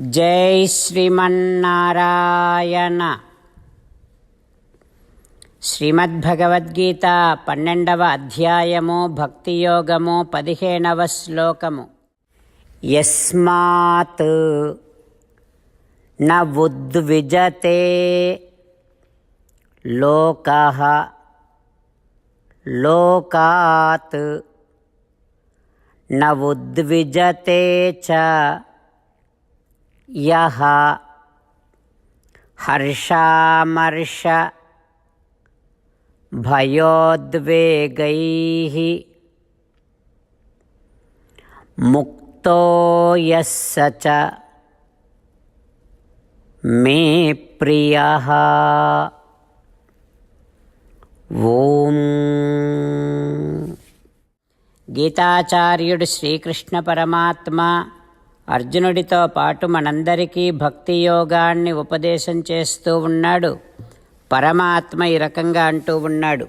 జై శ్రీమన్నారాయణ. శ్రీమద్భగవద్గీత పన్నెండవ అధ్యాయము భక్తియోగము పదిహేనవ శ్లోకము. యస్మాత్ న ఉద్విజతే లోక లోకాత్. న ఉద్విజతే చ యహ హర్షామర్ష భయోద్వేగై ముక్తో యస్స మే ప్రియ ఓం. గీతాచార్యుడు శ్రీకృష్ణ పరమాత్మ అర్జునుడితో పాటు మనందరికీ భక్తి యోగాన్ని ఉపదేశం చేస్తూ ఉన్నాడు. పరమాత్మ ఈ రకంగా అంటూ ఉన్నాడు.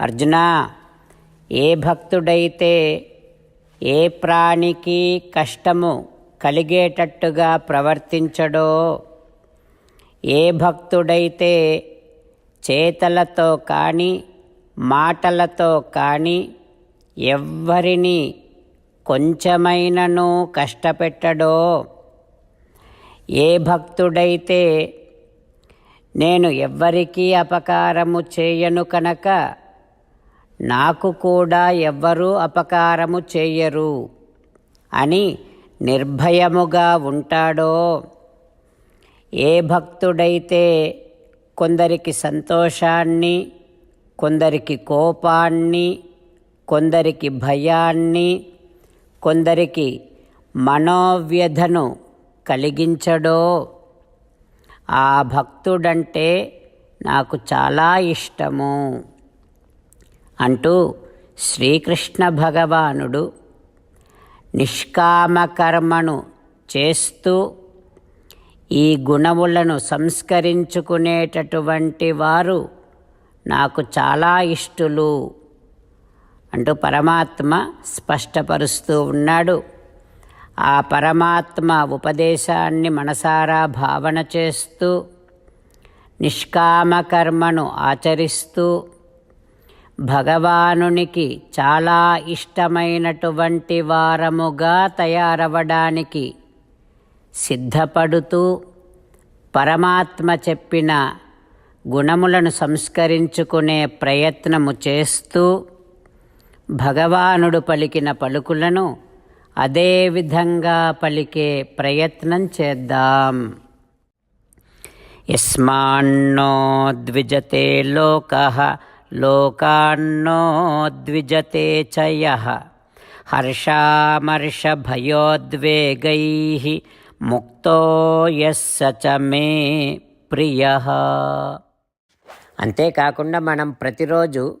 అర్జున ఏ భక్తుడైతే ఏ ప్రాణికి కష్టము కలిగేటట్టుగా ప్రవర్తించడో ఏ భక్తుడైతే చేతలతో కానీ మాటలతో కానీ ఎవ్వరిని కొంచెమైనను కష్టపెట్టడో. ఏ భక్తుడైతే నేను ఎవ్వరికీ అపకారము చేయను కనుక నాకు కూడా ఎవ్వరూ అపకారము చేయరు అని నిర్భయముగా ఉంటాడో. ఏ భక్తుడైతే కొందరికి సంతోషాన్ని కొందరికి కోపాన్ని కొందరికి భయాన్ని కొందరికి మనోవ్యధను కలిగించడో ఆ భక్తుడంటే నాకు చాలా ఇష్టము అంటూ శ్రీకృష్ణ భగవానుడు నిష్కామకర్మను చేస్తూ ఈ గుణములను సంస్కరించుకునేటటువంటి వారు నాకు చాలా ఇష్టలు. అంటూ పరమాత్మ స్పష్టపరుస్తూ ఉన్నాడు. ఆ పరమాత్మ ఉపదేశాన్ని మనసారా భావన చేస్తూ నిష్కామకర్మను ఆచరిస్తూ భగవానునికి చాలా ఇష్టమైనటువంటి వారముగా తయారవడానికి సిద్ధపడుతూ పరమాత్మ చెప్పిన గుణములను సంస్కరించుకునే ప్రయత్నము చేస్తూ భగవానుడు పలికిన పలుకులను అదే విధంగా పలికే ప్రయత్నం చేద్దాం. యస్మాన్నో ద్విజతే లోక లోకాన్నో ద్విజతే చయ. యః హర్షామర్షభయోద్వేగై ముక్తో యస్స చ మే ప్రియ. అంతేకాకుండా మనం ప్రతిరోజు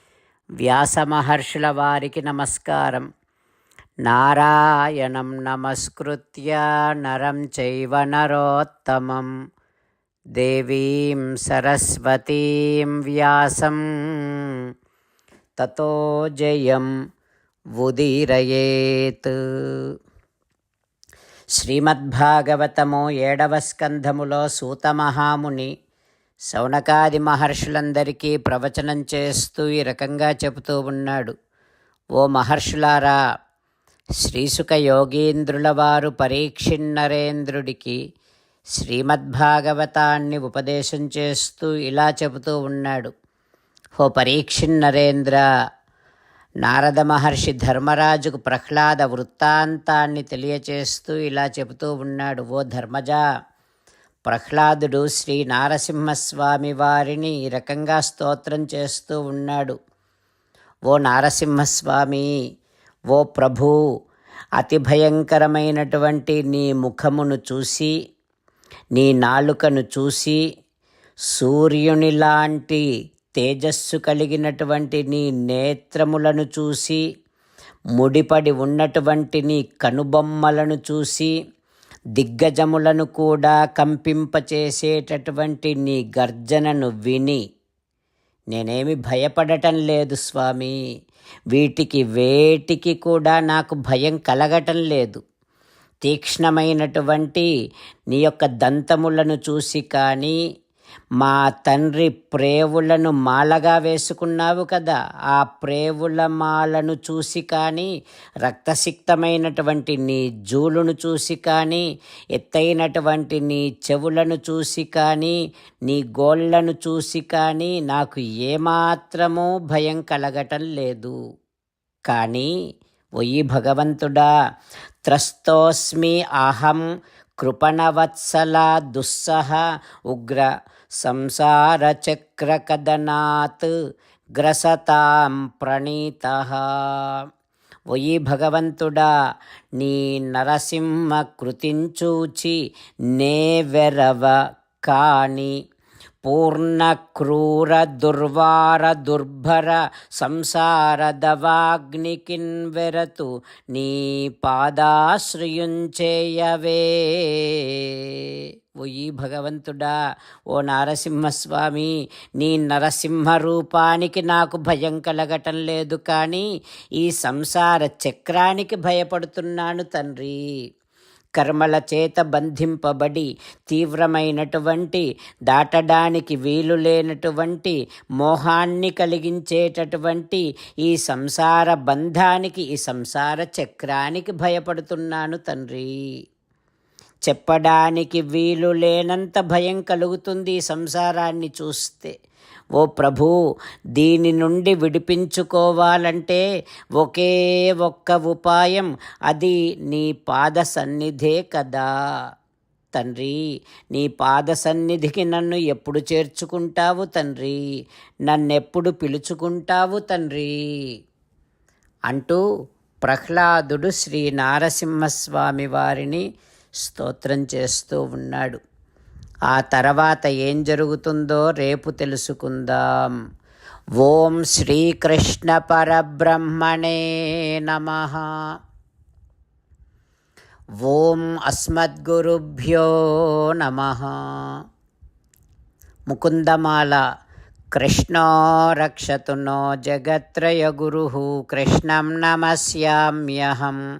వ్యాసమహర్షుల వారికి నమస్కారం. నారాయణం నమస్కృత్య నరం చైవ నరోత్తమం. దేవీం సరస్వతీం వ్యాసం. తతో జయం ఉదీరయేత్. శ్రీమద్భాగవతము ఏడవ స్కంధములో సూతమహాముని శౌనకాది మహర్షులందరికీ ప్రవచనం చేస్తూ ఈ రకంగా చెబుతూ ఉన్నాడు. ఓ మహర్షులారా శ్రీసుక యోగీంద్రుల వారు పరీక్షిన్నరేంద్రుడికి శ్రీమద్భాగవతాన్ని ఉపదేశం చేస్తూ ఇలా చెబుతూ ఉన్నాడు. ఓ పరీక్షిన్నరేంద్ర నారద మహర్షి ధర్మరాజుకు ప్రహ్లాద వృత్తాంతాన్ని తెలియచేస్తూ ఇలా చెబుతూ ఉన్నాడు. ఓ ధర్మజా ప్రహ్లాదుడు శ్రీ నారసింహస్వామి వారిని ఈ రకంగా స్తోత్రం చేస్తూ ఉన్నాడు. ఓ నారసింహస్వామి ఓ ప్రభు అతి భయంకరమైనటువంటి నీ ముఖమును చూసి నీ నాలుకను చూసి సూర్యుని లాంటి తేజస్సు కలిగినటువంటి నీ నేత్రములను చూసి ముడిపడి ఉన్నటువంటి నీ కనుబొమ్మలను చూసి దిగ్గజములను కూడా కంపింపచేసేటటువంటి నీ గర్జనను విని నేనేమి భయపడటం లేదు స్వామి. వీటికి వేటికి కూడా నాకు భయం కలగటం లేదు. తీక్ష్ణమైనటువంటి నీ యొక్క దంతములను చూసి కానీ మా తండ్రి ప్రేవులను మాలగా వేసుకున్నావు కదా ఆ ప్రేవుల మాలను చూసి కానీ రక్తసిక్తమైనటువంటి నీ జూలును చూసి కానీ ఎత్తైనటువంటి నీ చెవులను చూసి కానీ నీ గోళ్ళను చూసి కానీ నాకు ఏమాత్రమూ భయం కలగటం లేదు. కానీ ఒయ్యి భగవంతుడా త్రస్తోస్మి అహం కృపణవత్సల దుస్సహ ఉగ్ర సంసారచక్రకదనాత్ గ్రసతాం ప్రణీత. ఒయి భగవంతుడా నీ నరసింహ కృతించూచి నేవెరవ కాని పూర్ణ క్రూర దుర్వార దుర్భర సంసారదవాగ్నికిన్ వెరతు నీ పాదాశ్రయుంచేయవే ఓ ఈ భగవంతుడా ఓ నారసింహస్వామి నీ నరసింహ రూపానికి నాకు భయం కలగటం లేదు కానీ ఈ సంసార చక్రానికి భయపడుతున్నాను తండ్రి. కర్మల చేత బంధింపబడి తీవ్రమైనటువంటి దాటడానికి వీలు లేనటువంటి మోహాన్ని కలిగించేటటువంటి ఈ సంసార బంధానికి ఈ సంసార చక్రానికి భయపడుతున్నాను తండ్రి. చెప్పడానికి వీలు లేనంత భయం కలుగుతుంది ఈ సంసారాన్ని చూస్తే. ఓ ప్రభు దీని నుండి విడిపించుకోవాలంటే ఒకే ఒక్క ఉపాయం అది నీ పాద సన్నిధే కదా. తండ్రి నీ పాద సన్నిధికి నన్ను ఎప్పుడు చేర్చుకుంటావు తండ్రి? నన్నెప్పుడు పిలుచుకుంటావు తండ్రి? అంటూ ప్రహ్లాదుడు శ్రీ నారసింహస్వామి వారిని స్తోత్రం చేస్తూ ఉన్నాడు. ఆ తర్వాత ఏం జరుగుతుందో రేపు తెలుసుకుందాం. ఓం శ్రీకృష్ణ పరబ్రహ్మణే నమ. ఓం అస్మద్గురుభ్యో నమ. ముకుందమాల కృష్ణో రక్షతు నో జగత్రయగురు కృష్ణం నమస్యామ్యహం.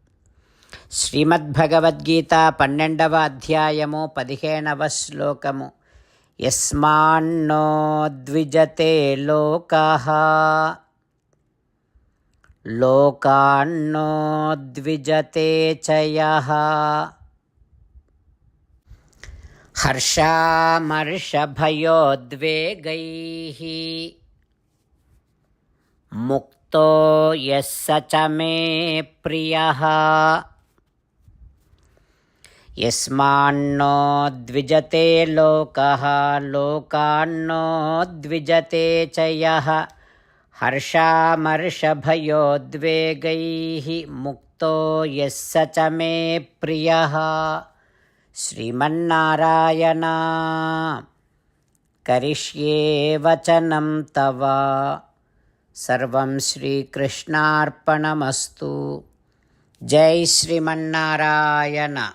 శ్రీమద్భగవద్గీత పన్నెండవ అధ్యాయము పదిహేనవ శ్లోకము యస్మాన్నో ద్విజతే లోకా లోకాన్నో ద్విజతే చయ హర్షామర్షభయోద్వేగై ముక్తో యస్స చ మే ప్రియः యస్మాన్నో ద్విజతే లోకः లోకాన్నో ద్విజతే చ యः హర్షామర్షభయోద్వేగైः ముక్తో యస్స చ మే ప్రియः. శ్రీమన్నారాయణ కరిష్యే వచనం తవ. సర్వం శ్రీకృష్ణార్పణమస్తు. జై శ్రీమన్నారాయణ.